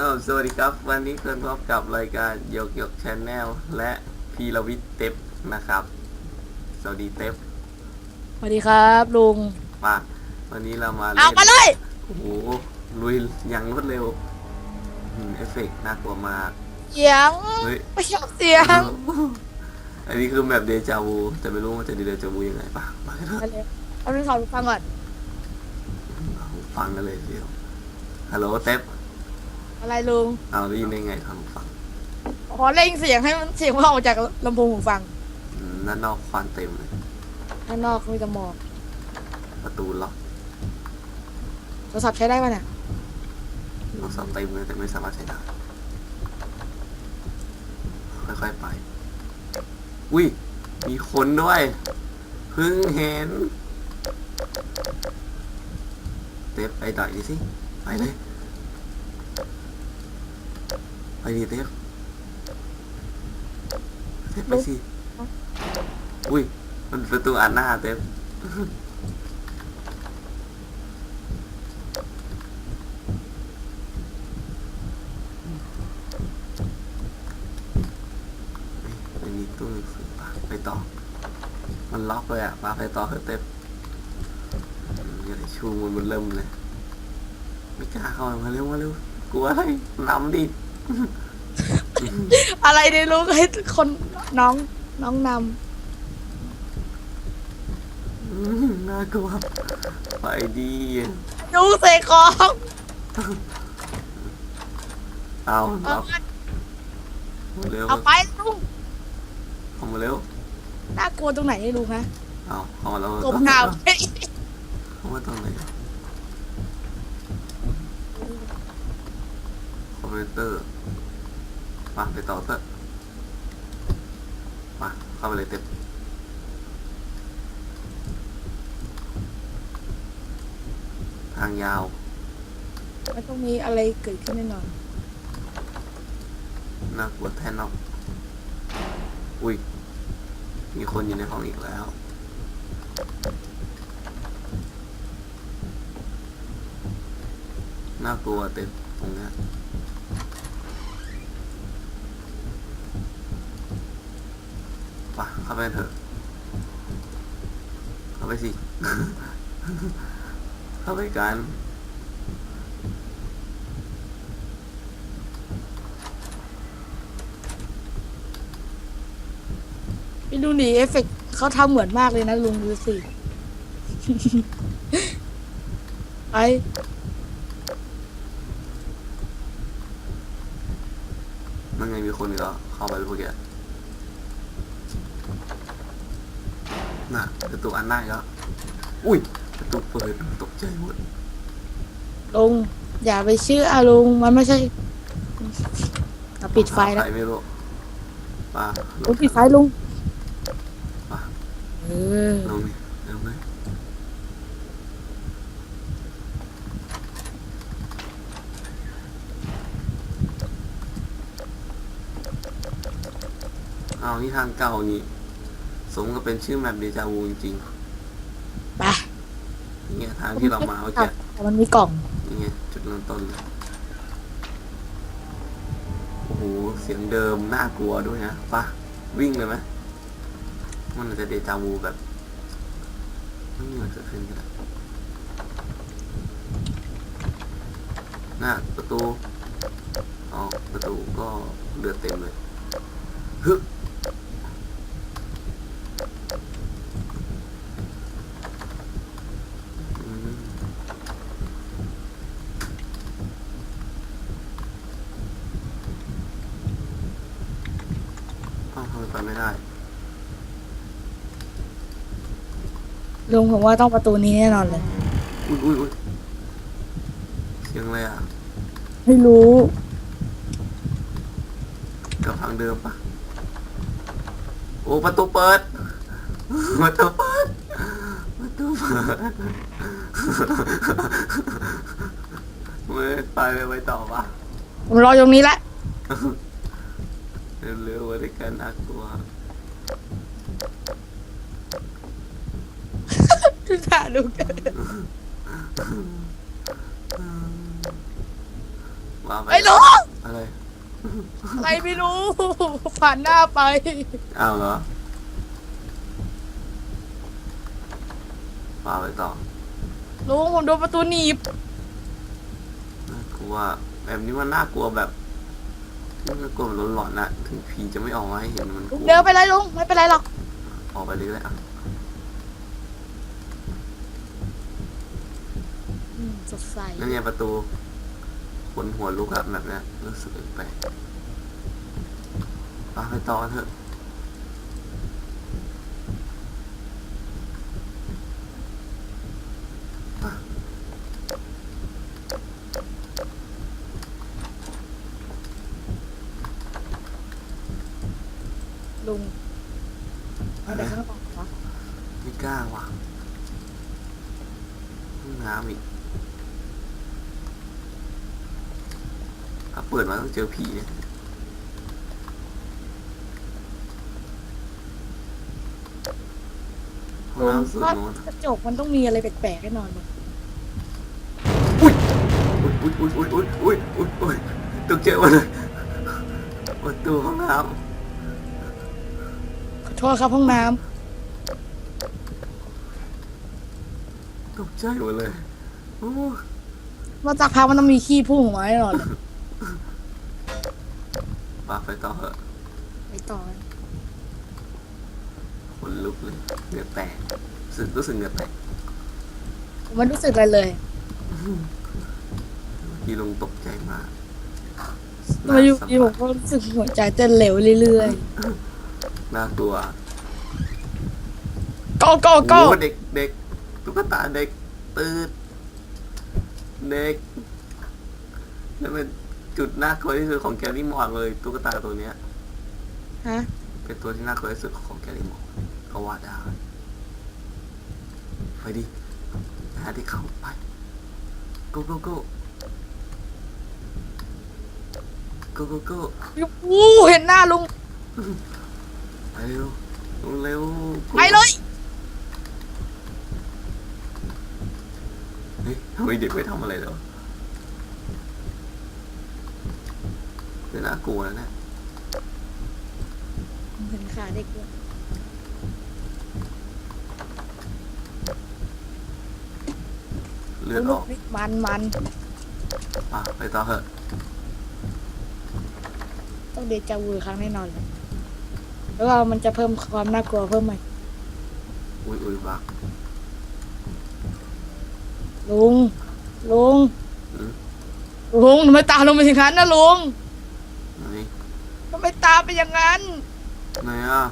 อ้าวสวัสดีครับ วันนี้คุณพบกับรายการยกยกชแนลและพีรวิทย์เต็บนะครับ สวัสดีเต็บสวัสดีครับลุงมาวันนี้เรามาเอาเล่นมาเลย โอ้โหลุยอย่างรวดเร็วอืมเอฟเฟกต์น่ากลัวมากเสียงเฮ้ยไม่ชอบเสียงอันนี้คือแบบเดจาวูแต่ไม่รู้ว่าจะเดจาวูยังไงปะมากันเถอะมาเลยเอาเรื่องขอฟังก่อนฟังกันเลยเดียวฮัลโหลเต็บ อะไรลุงเอาได้ยินได้ไงทางฟังขอเร่งเสียงให้มันเสียงมันออกจากลำโพงหูฟังอืมด้านนอกควันเต็มเลยข้างนอกมีแต่หมอกประตูล็อกโทรศัพท์ใช้ได้ป่ะเนี่ยโทรศัพท์เต็มเลยแต่ไม่สามารถใช้ได้ค่อยๆไป อุ้ยมีคนด้วยเพิ่งเห็นเต็บไปต่อยดิสิไปเลย ไป ดิเต็บเต็บไปสิ อุ้ย มันประตูอันหน้าเต็บไม่มีตู้หนังสือปะไปต่อ มันล็อกเลยอะปาไปต่อเถอะเต็มอย่าได้ชูมันมันเริ่มเลย ไม่กล้าเข้ามาเร็วมาเร็วกลัวอะไรนำดิ อะไรเนี่ยลุงให้คนน้องน้องนอืมน่ากลัวไปดีำลุงเสกของเอาเอาล็อกมาเร็วเอาไปลุงเข้ามาเร็วน่ากลัวตรงไหนให้ลุงนะเอาเข้ามาแล้วกบหนาวเข้ามาตรงไหน คอมพิวเตอร์มาไปต่อเถอะมาเข้าไปเลยเต็มทางยาวมันต้องมีอะไรเกิดขึ้นแน่นอนน่ากลัวแท่นอกอุ้ย มีคนอยู่ในห้องอีกแล้ว น่ากลัวเต็มตรงเนี้ ป่ะเข้าไปเถอะ เข้าไปสิ เข้าไปกันพี่ดูดิเอฟเฟกต์เขาทำเหมือนมากเลยนะลุงดูสิ ไปมันไงมีคนอีกแล้วเข้าไปเมื่อกี้ น่ะประตูอันหน้าอีกแล้ว อุ้ยประตูเปิดตกใจหมดลุงอย่าไปเชื่อลุงมันไม่ใช่อะปิดไฟแล้วใครไม่รู้ป่าลุงปิดไฟลุงป่าเออลงนี่เร็วเลยเอานี่ทางเก่านี่ สมกับเป็นชื่อแมปเดจาวูจริงไปๆนี่ไงทางที่เรามาเมื่อกี้แต่มันมีกล่องนี่ไงจุดเริ่มต้นเลยโอ้โหเสียงเดิมน่ากลัวด้วยนะป่ะวิ่งเลยไหมมันอาจจะเดจาวูแบบไม่มีอะไรเกิดขึ้นก็ได้หน้าประตูอ๋อประตูก็เลือดเต็มเลยฮึอืม อ้าวทำไมไปไม่ได้ ลุงผมว่าต้องประตูนี้แน่นอนเลย อุ้ยอุ้ยอุ้ยเสียงอะไรอะไม่รู้กับทางเดิมปะโอ้ประตูเปิด ประตูเปิด ประตูเปิดไม่ไปไม่ไปต่อปะผมรอตรงนี้แหละ เร็วๆวันนี้กันน่ากลัว ถ่าลุงโว่าไปไอ้ลุงอะไรอะไรไม่รู้ ผ่านหน้าไป อ้าวเหรอว่าไปต่อลุงผมโดนประตูหนีบ น่ากลัว แบบนี้มันน่ากลัวแบบน่ากลัวแบบหลอนๆนะถึงผีจะไม่ออกมาให้เห็นมันกลุลังวเดินไปเลยลุงไม่เป็นไรหรอก ออกไปเรื่อยๆอะ อืม สดใสนั่นไงประตูคนหัวลุกแบบเนี้ยรู้สึกแปลกไปไปต่อกันเถอะ ลุงเอาไปข้างนอกวะ ไม่กล้าว่ะห้องน้ำอีก ถ้าเปิดมาต้องเจอผีเนี่ยห้องลุงน้ำสุดว่าโน้นกระจกมันต้องมีอะไรแปลกๆแน่นอนเลยอุ้ยอุ้ยอุ้ยอุ้ยอุ้ยอุ้ยอุ้ยอุ้ยตกใจหมดเลยประตูห้องน้ขอโทษครับห้องน้ำตกใจหมดเลยโอ้ำว่าจากพักมันต้องมีขี้พุ่งออกมาแน่นอนเลย ปาไปต่อเหอะไปต่อกันขนลุกเลยเหงื่อแตกรู้สึกรู้สึกเหงื่อแตกผมไม่รู้สึกอะไรเลย พี่ลุงตกใจมากมาอยู่น่ดีผมก็รู้สึกหัวใจเต้นเร็วเรื่อยน่ากลัวๆก็ก็ก็โอ้เด็กเด็กตุ๊กตาเด็กตืดเด็กนั่นเป็น จุดน่ากลัวที่สุดของแกลลี่มอร์เลยตุ๊กตาตัวเนี้ย ฮะ เป็นตัวที่น่ากลัวที่สุดของแกลลี่มอร์ก็ว่าได้ไปดิหาที่เข้าไป go go go go go go วู้เห็นหน้าลุง ไปเร็วลุงเร็วไปเลย เฮ้ยทำไมเด็กไม่ทำอะไรเลยวะเดี๋ยวน่ากลัวแล้วเนี่ยเห็นขาเด็กด้วยเลือดออกมันมันอะไปต่อเถอะต้องเดจาวูอีกครั้งแน่นอนเลยแล้วก็มันจะเพิ่มความน่ากลัวเพิ่มใหม่อุ้ยอุ้ยบักลุงลุง อืม ลุงทำไมตามลงไปอย่างนั้นนะลุงไหนทำไมตามไปอย่างนั้นไหนอะ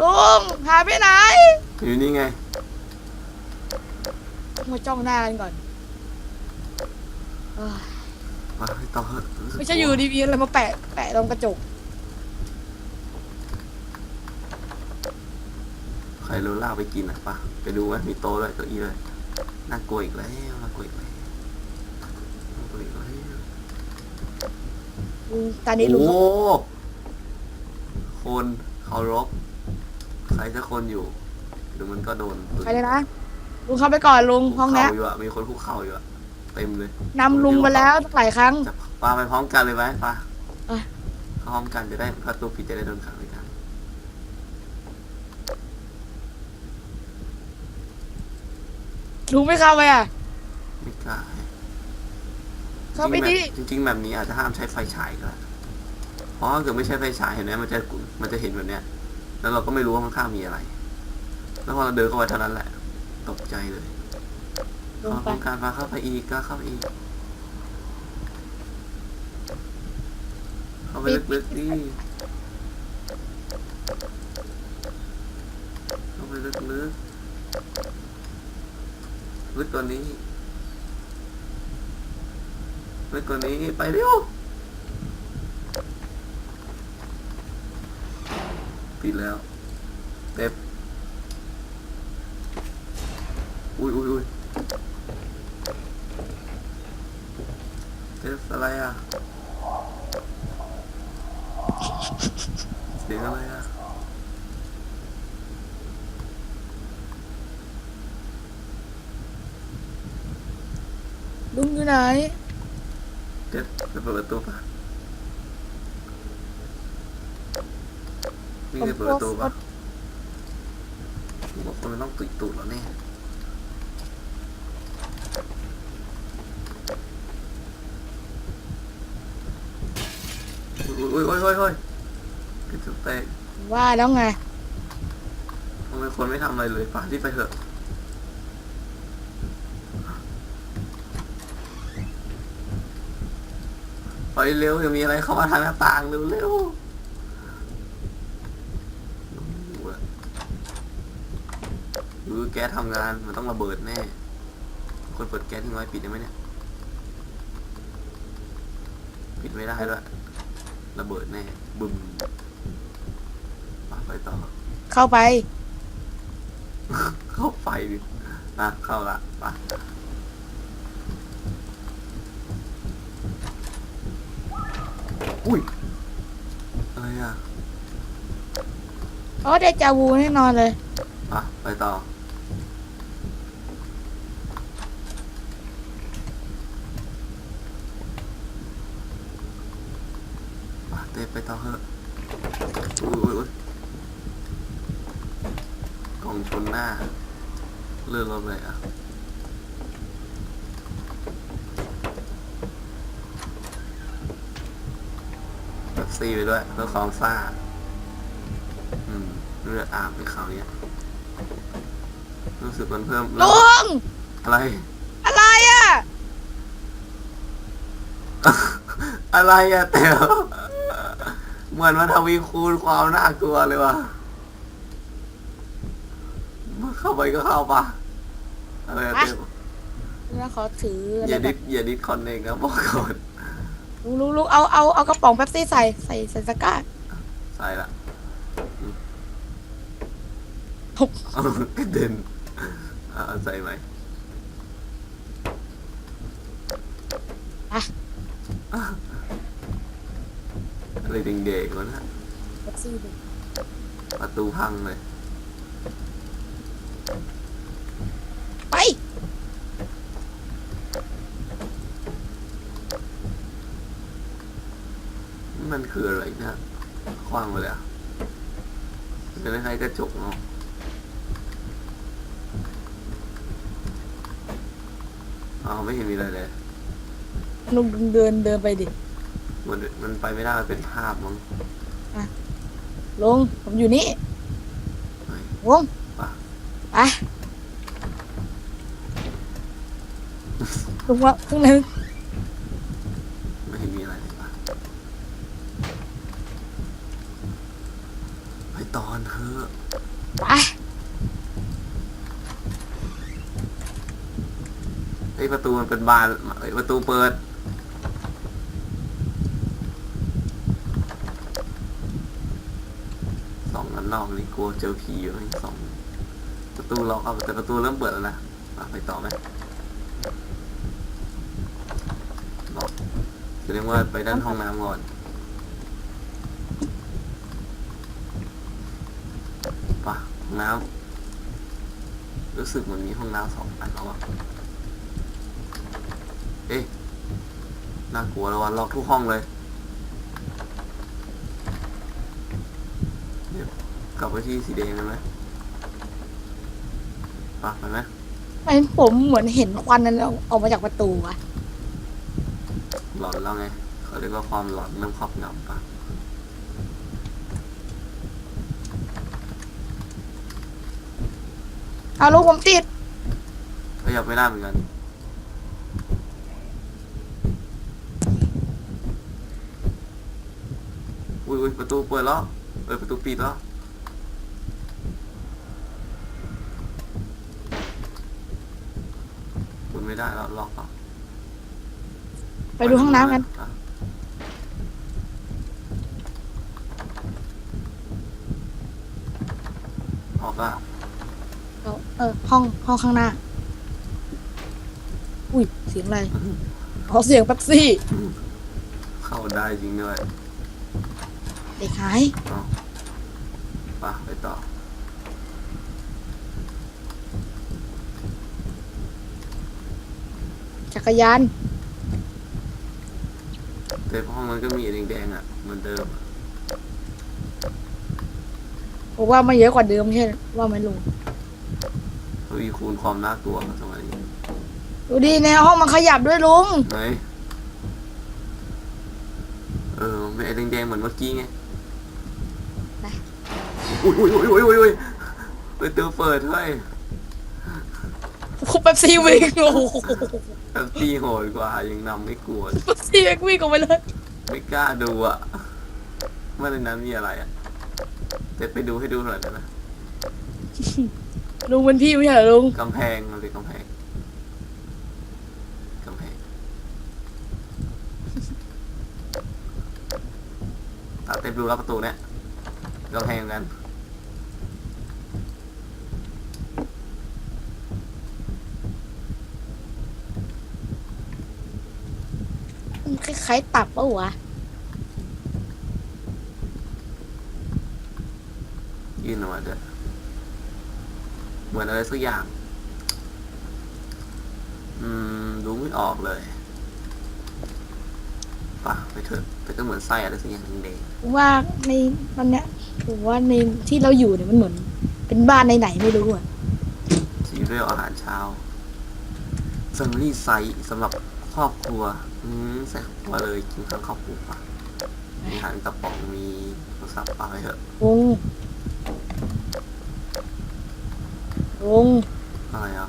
ลุงหายไปไหน อยู่นี่ไงมาจ้องหน้ากันก่อนเอ้ยมาไปต่อเถอะรู้สึกไม่ใช่อยู่ดีๆอะไรมาแปะแปะตรงกระจก ใครรู้ลากไปกินอะปะไปดูไหมมีโต๊ะด้วยเก้าอี้ด้วยน่ากลัวอีกแล้วน่ากลัวอีกแล้วน่ากลัวอีกแล้วลุงตอนนี้ลุงโอ้ คนเคารพใครจะคนอยู่หรือมันก็โดนปืนไปเลยนะลุงเข้าไปก่อนลุงห้องเนี้ยคุกเข่าอยู่อะมีคนคุกเข่าอยู่อะเต็มเลยนำลุงมาแล้วตั้งหลายครั้ง จะปาไปพร้อมกันเลยไหมปาอะ เข้าพร้อมกันจะได้ประตูปิดจะได้โดนขังด้วยกันลุงไม่เข้าไปอะ ไม่กล้าเข้าไปดิจริงๆแบบนี้อาจจะห้ามใช้ไฟฉายก็ได้ เพราะถ้าเกิดไม่ใช้ไฟฉายเห็นไหมมันจะมันจะเห็นแบบเนี้ย แล้วเราก็ไม่รู้ว่าข้างๆมีอะไร แล้วพอเราเดินเข้าไปเท่านั้นแหละ ตกใจเลยลงพอไปการพาเข้าไปอีกก็เข้าไปอีก เข้าไปลึกๆดิเข้าไปลึกๆลึกกว่านี้ลึกกว่านี้ไปเร็ว ปิดแล้วเต็บอุ้ยอุ้ยอุ้ยเต็บอะไรอะเสียงอะไรอะลุงอยู่ไหนแกจ็ดไปเปิดประตูปะ วิ่งไปเปิดประตูปะผมว่าคนมันต้องตุยตูดแล้วแน่อุ้ยอุ้ยอุ้ยอุ้ยอุ้ยกระจุกแตกว่าแล้วไงทำไมคนไม่ทำอะไรเลยป่ะที่ไปเถอะไปเร็วอย่ามีอะไรเข้ามาทางหน้าต่างเร็วเร็ว หรือแก๊สทำงานมันต้องระเบิดแน่คนเปิดแก๊สทิ้งไว้ปิดได้ไหมเนี่ย ปิดไม่ได้ด้วยระเบิดแน่บึมไปต่อ เข้าไป เข้าไฟดิอะเข้าละไปอุ้ยอะไรอะอ๋อเดจาวูแน่นอนเลย อะ ไปต่อ อะเต้ ไปต่อเถอะอุ้ยอุ้ยอุ้ยกล่องชนหน้า เลื่อนรถเลยอะแบบซีไปด้วยเพื่อความซ่า อืมเลือดอาบในคราวเนี้ยรู้สึกมันเพิ่มลุงอะไร อะไรอะ อะไรอะเต๋อ เหมือนมันทวีคูณความน่ากลัวเลยว่ะมันเข้าไปก็เข้าปะอะไรอะเต๋อแล้วขอถืออะไรอย่าแบดิบสอย่าดิสคอนเนกนะบอกก่อนลุงลุงลุงเอาเอาเอากระป๋องแป๊บซี่ใส่ใส่ใส่ตะกร้าใส่ละอืมเอากระเด็นอ่าใส่ไหมอะ อะไรเด็กๆวะนะแป๊บซี่ดิประตูพังเลยไป มันคืออะไรนะคว้างไปเลยอะเป็นคล้ายๆกระจกเนาะอ๋อไม่เห็นมีอะไรเลย ลุงเดินเดินไปดิ มันมันไปไม่ได้มันเป็นภาพมั้งลุงผมอยู่นี่เฮ้ยลุงปะไปลุงว่าข้างในไม่เห็นมีอะไรเลยปะไปตอนเถอะไปไอ้ยประตูมันเป็นบานไอ้ยประตูเปิด สองนันนอกนี่กลัวเจอผีอยู่สองประตูล็อกเอาแต่ประตูเริ่มเปิดแล้วนะอะไปต่อไหมล็อกแสดงว่าไปด้านห้องน้ำก่อนปะห้องน้ำรู้สึกเหมันมีห้องน้ำสองอันแล้วอะเอ๊ะน่ากลัวแล้ววันล็อกทุกห้องเลยเดี๋ยว กลับไปที่สีแดงกันไหมปะไปไหมไม่ผมเหมือนเห็นควันนั้นออกมาจากประตูอะหลอนแล้วไงเขาเรียกว่าความหลอนเริ่มครอบงำปะเอาลุงผมติดขยับไม่ได้เหมือนกันอุ้ยอุ้ยประตูเปิดแล้วเปิดประตูปิดแล้ว เปิด ไม่ได้แล้วล็อกแล้วไปดูห้องน้ำกันอะออกอะเอาเออ ห้องห้องข้างหน้า อุ้ย เสียงอะไรอ๋อเสียงแป๊บซี่ เข้าได้จริงด้วย เด็กหาย เอาไปไปต่อ จั กรยาน แต่ห้องนั้นก็มีไอ้แดงๆอะเหมือนเดิมอะผมว่ามันเยอะกว่าเดิมใช่ว่าไหมลุงทวีคูณความน่ากลัวสมัยนี้ดูดิในห้องมันขยับด้วยลุง ไหนเออเป็นไอ้แดงๆเหมือนเมื่อกี้ไงไปอุ้ยอุ้ยอุ้ยอุ้ยอุ้ยอุ้ยประตูเปิดเฮ้ย คุปเป๊ปซี่วิ่งโอ้โหแป๊บตี้โหดกว่ายังนำไม่กลัวเป๊ปซี่วิ่งออกไปเลยไม่กล้าดูอะว่าในนั้นมีอะไรอะเดี๋ยวไปดูให้ดูหน่อยได้ไหมลุงเป็นพี่ไม่ใช่เหรอลุงกำแพงมันเป็นกำแพงกำแพงตาเต็มดูแล้วประตูเนี่ยกำแพงเหมือนกัน คล้ายๆตับปะวะยื่นออกมาเด้อเหมือนอะไรสักอย่าง อืมดูไม่ออกเลยป่ะไปเถอะแต่ก็เหมือนไส้อะไรสักอย่างแดงผมว่าในมันเนี้ยผมว่าในที่เราอยู่เนี่ยมันเหมือน เป็นบ้านในไหนๆไม่รู้อะๆซีเรียลอาหารเช้า f ฟ m ลี่ไซส์สำหรับ ครอบครัว อืมใส่ครอบครัวเลยกินทั้งครอบครัวป่ะมีอาหารกระป๋องมีโทรศัพท์ป่ะไปเถอะลุงลุงอะไรอะ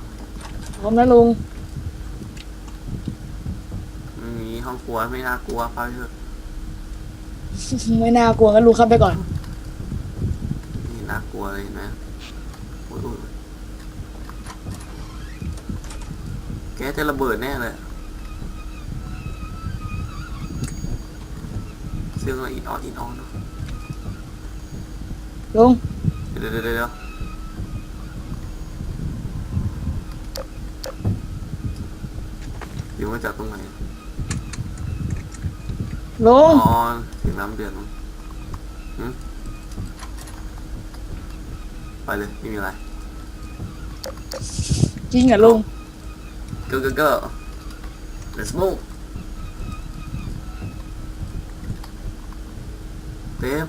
พร้อมนะลุงไม่มีห้องครัวไม่น่ากลัวไปเถอะไม่น่ากลัวกันลุงเข้าไปก่อนนี่น่ากลัวเลยเห็นไหมโอ้ยโอ้ยแกจะระเบิดแน่เลย เสียงอะไรอินออนอินออนเนอะลุงเดี๋ยวเดี๋ยวเดี๋ยวเดี๋ยวอยู่มาจากตรงไหนลุอ๋งอเสียงน้ำเดือดมั้งหึไปเลยไม่มีอะไรจริงเหรอลุง go go go let's move เต็ม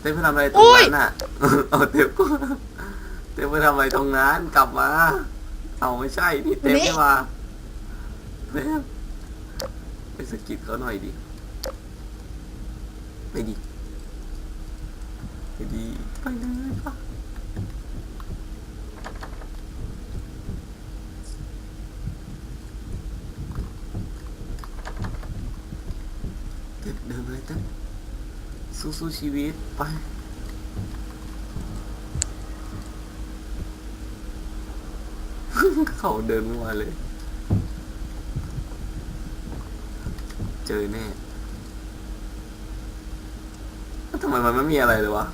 เต็มไปทำอะไรตรงนั้นน่ะเอาเต็มก็เต็มไปทำอะไรตรงนั้นกลับมา เอาไม่ใช่นี่เต็มไม่มาเต็มไปสะกิดเขาหน่อยดิไปดิไปดิไปเลยปะเต็มเดินไปเลยเต็ม สู้สู้ชีวิต ไป เขาเดินมาเลย เจอแน่ทำไมมันไม่มีอะไรเลยวะ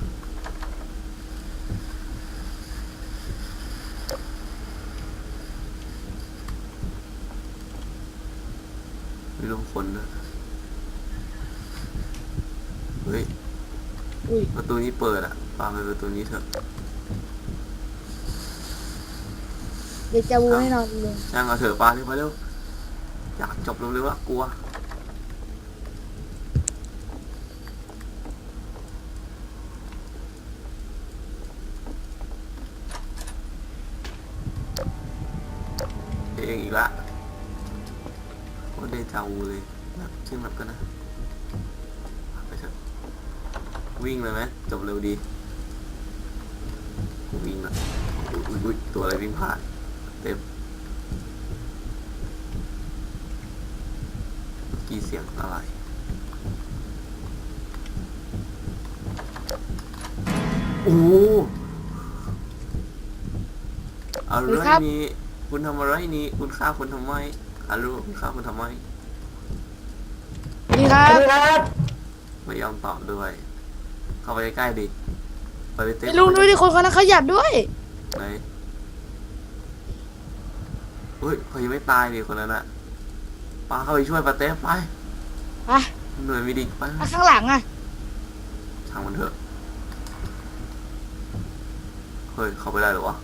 ไม่รู้คนนะเฮ้ย อุ้ยประตูนี้เปิดอะปาไปประตูนี้เถอะเดี๋ยวจะวูแน่นอนลุงช่างเอาเถอะปาเร็วมาเร็วอยากจบเร็วๆละกลัวเองอีกละโอ้เดจาวูเลยแบบชื่อแบบก็นะไปเถอะ วิ่งเลยไหมจบเร็วดีวิ่งละอุ๊ยอุ๊ยอุ๊ยตัวอะไรวิ่งผ่านเต็มเมื่อกี่เสียงอะไรโอ้อะไรนี่คุณทำอะไรนี่คุณฆ่าคนทำไมฮัลโหลคุณฆ่าคนทำไมสวัสดีครับ ไม่ยอมตอบด้วย เข้าไปใกล้ๆดิไปไปเต้นไอ้ลุงดูดิคนคนนั้นขยับด้วย ไหนเฮ้ยเขายังไม่ตายดิคนนั้นอะปาเข้าไปช่วยปาเต้ไปไปเหนื่อยไม่ดีไปอะข้างหลังอะช่างมันเถอะเฮ้ยเข้าไปได้เหรอวะ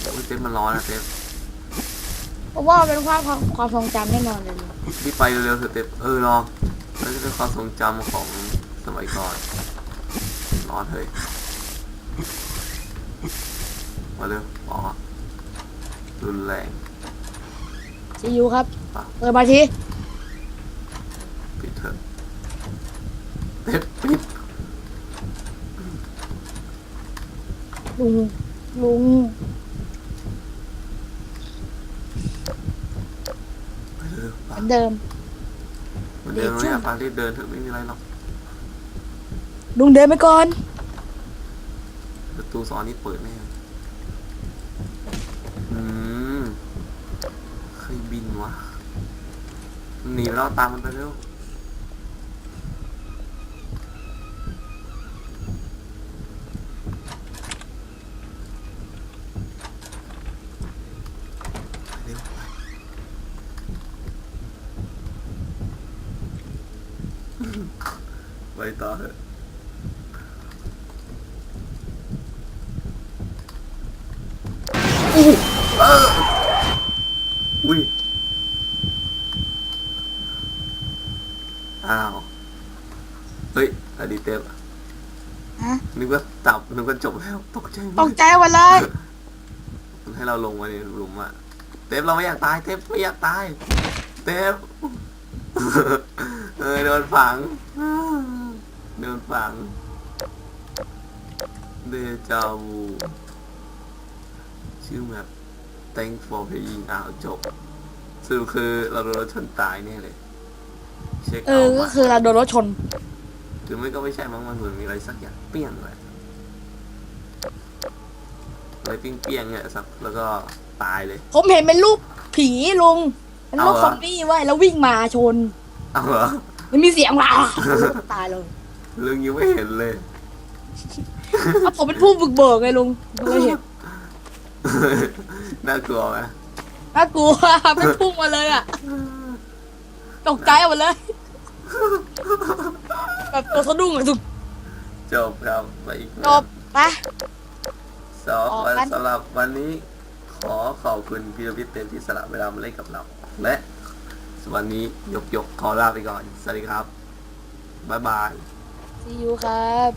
โอ้ยเต้นมันร้อนนะเต้นเพราะว่าเป็นความความความทรงจำแน่นอนเลยลุงรีบไปเร็วๆเถอะเต็มเออรอแล้วจะเป็นความทรงจำของ สมัยก่อนรอเถอะมาเร็วอ๋อรุนแรงซียูครับป่ะเปิดมาทีปิดเถอะเต็มปิดลุงลุงไปเร็วๆเหป่ะมือนเดิม เหมือนเดิมไหมอะปารีบเดินเถอะไม่มีอะไรหรอก ลุงเดินไปก่อน ประตูซอนนี้เปิดแน่อืมเคยบินวะหนีแล้วตามมันไปเร็วเร็วไปไปต่อเถอะอู้เอออุ้ยอ้าว เฮ้ยอดีเต็มฮะนึกว่าจับนึกว่าจบแล้วตกใจหมตดกใจหมดเลยมันให้เราลงมาในหลุมอะเทปเราไม่อยากตายเทปไม่อยากตายเทปเออโดนฝังโดนฝัง เดจาวูชื่อแบบ thank for playing อ้าวจบสรุปคือเราโดนรถชนตายแน่เลย เช็คเอเอาอ ก็มาคือเราโดนรถชน หรือไม่ก็ไม่ใช่มั้งมันเหมือนมีอะไรสักอย่างเปี้ยงเลยอะไรเปี้ยงๆเนี่ยสักแล้วก็ตายเลย ผมเห็นเป็นรูปผีลุง เป็นรูปเอาเหรอ ซอมบี้ไว้ยแล้ววิ่งมาชน เอาเหรอ มันมีเสียงว้าตายเลยลุงยังไม่เห็นเลย เอาผมเป็นผู้บุกเบิกไงลุงเลยเห็น น่ากลัวไหมน่ากลัวเป็นพุ่งมาเลยอะ ตกใจหมดเลย แบบตัวสะดุ้งอะสุดจบครับไปอีกจบไปสองออกวันกันสำหรับวันนี้ ขอขอบคุณพี่พิเต็มที่สละเวลามาเล่นกับเรา และวันนี้ยกยกๆขอลาไปก่อน สวัสดีครับ บ๊ายบายซียูครับ